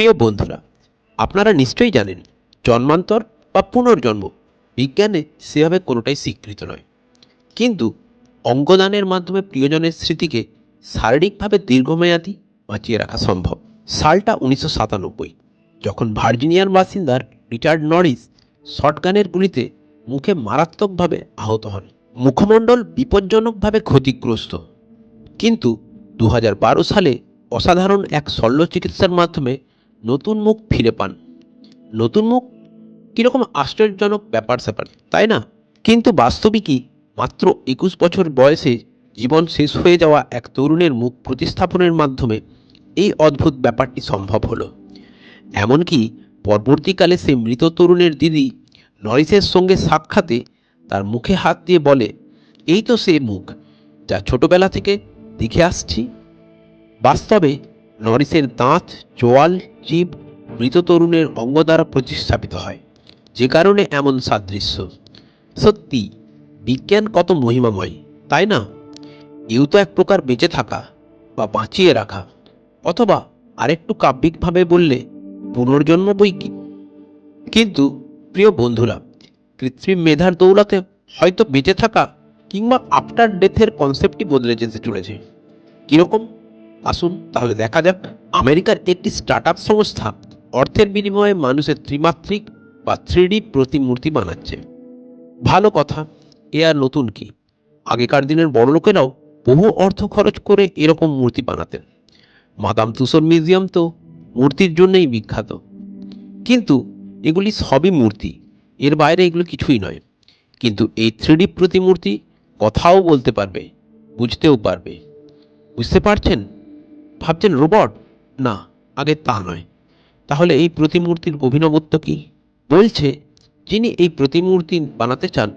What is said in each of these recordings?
প্রিয় বন্ধুরা, আপনারা নিশ্চয়ই জানেন, জন্মান্তর বা পুনর্জন্ম বিজ্ঞানে সেভাবে কোনোটাই স্বীকৃত নয়। কিন্তু অঙ্গদানের মাধ্যমে প্রিয়জনের স্মৃতিকে শারীরিকভাবে দীর্ঘমেয়াদী বাঁচিয়ে রাখা সম্ভব। সালটা উনিশশো সাতানব্বই, যখন ভার্জিনিয়ার বাসিন্দার রিচার্ড নরিস শটগানের গুলিতে মুখে মারাত্মকভাবে আহত হন। মুখমণ্ডল বিপজ্জনকভাবে ক্ষতিগ্রস্ত। কিন্তু দু হাজার বারো সালে অসাধারণ এক শল্য চিকিৎসার মাধ্যমে নতুন মুখ ফিরে পান। নতুন মুখ কীরকম আশ্চর্যজনক ব্যাপার স্যাপার, তাই না? কিন্তু বাস্তবিকই মাত্র একুশ বছর বয়সে জীবন শেষ হয়ে যাওয়া এক তরুণের মুখ প্রতিস্থাপনের মাধ্যমে এই অদ্ভুত ব্যাপারটি সম্ভব হলো। এমনকি পরবর্তীকালে সে মৃত তরুণের দিদি নরিসের সঙ্গে সাক্ষাতে তার মুখে হাত দিয়ে বলে, এই তো সে মুখ, যা ছোটবেলা থেকে দেখে আসছি। বাস্তবে নরিসের দাঁত, চোয়াল জীব মৃত তরুণের অঙ্গ দ্বারা প্রতিস্থাপিত হয়। যে কারণে এমন সাদৃশ্য। সত্যি, বিজ্ঞান কত মহিমাময়, তাই না? এও তো এক প্রকার বেঁচে থাকা বা বাঁচিয়ে রাখা, অথবা আরেকটু কাব্যিকভাবে বললে পুনর্জন্ম বই কি? কিন্তু, প্রিয় বন্ধুরা, কৃত্রিম মেধার দৌলাতে হয়তো বেঁচে থাকা কিংবা আফটার ডেথের কনসেপ্টই বদলে যেতে চলেছে। কীরকম? আসুন তাহলে দেখা যাক, আমেরিকার একটি স্টার্ট আপ সংস্থা অর্থের বিনিময়ে মানুষের ত্রিমাত্রিক বা থ্রিডি প্রতিমূর্তি বানাচ্ছে। ভালো কথা, এ আর নতুন কি? আগেকার দিনের বড় লোকেরাও বহু অর্থ খরচ করে এরকম মূর্তি বানাতেন। মাদাম তুসর মিউজিয়াম তো মূর্তির জন্যই বিখ্যাত। কিন্তু এগুলি সবই মূর্তি, এর বাইরে এগুলো কিছুই নয়। কিন্তু এই থ্রিডি প্রতিমূর্তি কথাও বলতে পারবে, বুঝতেও পারবে। বুঝতে পারছেন? ভাবছেন রোবট? না, আগে তা নয়। তাহলে এই প্রতিমূর্তির অভিনবত্ব কি? বলছে, যিনি এই প্রতিমূর্তি বানাতে চান,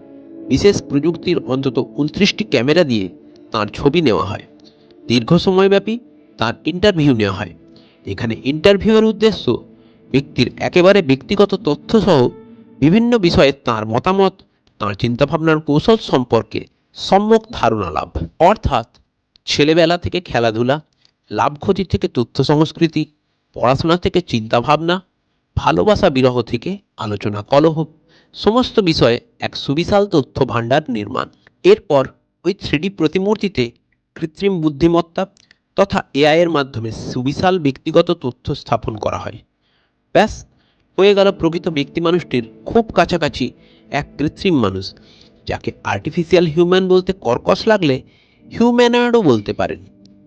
বিশেষ প্রযুক্তির অন্তত উনত্রিশটি ক্যামেরা দিয়ে তার ছবি নেওয়া হয়। দীর্ঘ সময়ব্যাপী তার ইন্টারভিউ নেওয়া হয়। এখানে ইন্টারভিউয়ের উদ্দেশ্য ব্যক্তির একেবারে ব্যক্তিগত তথ্য সহ বিভিন্ন বিষয়ে তার মতামত, তার চিন্তাভাবনার কৌশল সম্পর্কে সম্যক ধারণা লাভ। অর্থাৎ ছেলেবেলা থেকে খেলাধুলা লাভ ক্ষতি থেকে তথ্য সংস্কৃতি পড়াশোনা থেকে চিন্তাভাবনা, ভালোবাসা বিরহ থেকে আলোচনা কলহ, সমস্ত বিষয়ে এক সুবিশাল তথ্য ভাণ্ডার নির্মাণ। এরপর ওই থ্রিডি প্রতিমূর্তিতে কৃত্রিম বুদ্ধিমত্তা তথা এআইয়ের মাধ্যমে সুবিশাল ব্যক্তিগত তথ্য স্থাপন করা হয়। ব্যাস, হয়ে গেল প্রকৃত ব্যক্তি মানুষটির খুব কাছাকাছি এক কৃত্রিম মানুষ, যাকে আর্টিফিশিয়াল হিউম্যান বলতে কর্কশ লাগলে হিউম্যানয়েডও বলতে পারেন।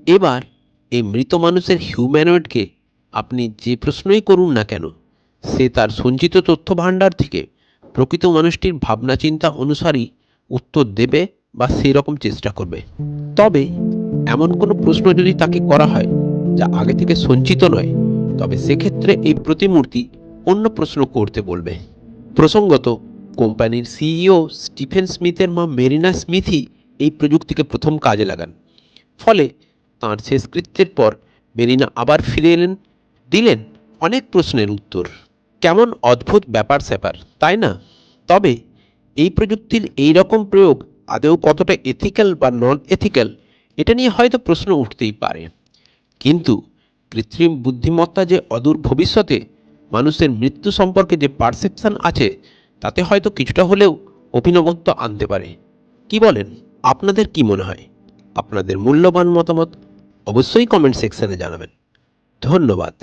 এবার এই মৃত মানুষের হিউম্যানয়েডকে আপনি যে প্রশ্নই করুন না কেন, সে তার সঞ্চিত তথ্য ভাণ্ডার থেকে প্রকৃত মানুষটির ভাবনা চিন্তা অনুসারী উত্তর দেবে বা সেই রকম চেষ্টা করবে। তবে এমন কোনো প্রশ্ন যদি তাকে করা হয় যা আগে থেকে সঞ্চিত নয়, তবে সেক্ষেত্রে এই প্রতিমূর্তি অন্য প্রশ্ন করতে বলবে। প্রসঙ্গত, কোম্পানির সিইও স্টিফেন স্মিথের মা মেরিনা স্মিথই এই প্রযুক্তিকে প্রথম কাজে লাগান। ফলে তাঁর শেষকৃত্যের পর মেরিনা আবার ফিরে এলেন, দিলেন অনেক প্রশ্নের উত্তর। কেমন অদ্ভুত ব্যাপার স্যাপার, তাই না? তবে এই প্রযুক্তির এই রকম প্রয়োগ আদৌ কতটা এথিক্যাল বা নন এথিক্যাল এটা নিয়ে হয়তো প্রশ্ন উঠতেই পারে। কিন্তু কৃত্রিম বুদ্ধিমত্তা যে অদূর ভবিষ্যতে মানুষের মৃত্যু সম্পর্কে যে পারসেপশন আছে, তাতে হয়তো কিছুটা হলেও অভিনবত্ব আনতে পারে। কি বলেন? আপনাদের কি মনে হয়? আপনাদের মূল্যবান মতামত অবশ্যই কমেন্ট সেকশনে জানাবেন। ধন্যবাদ।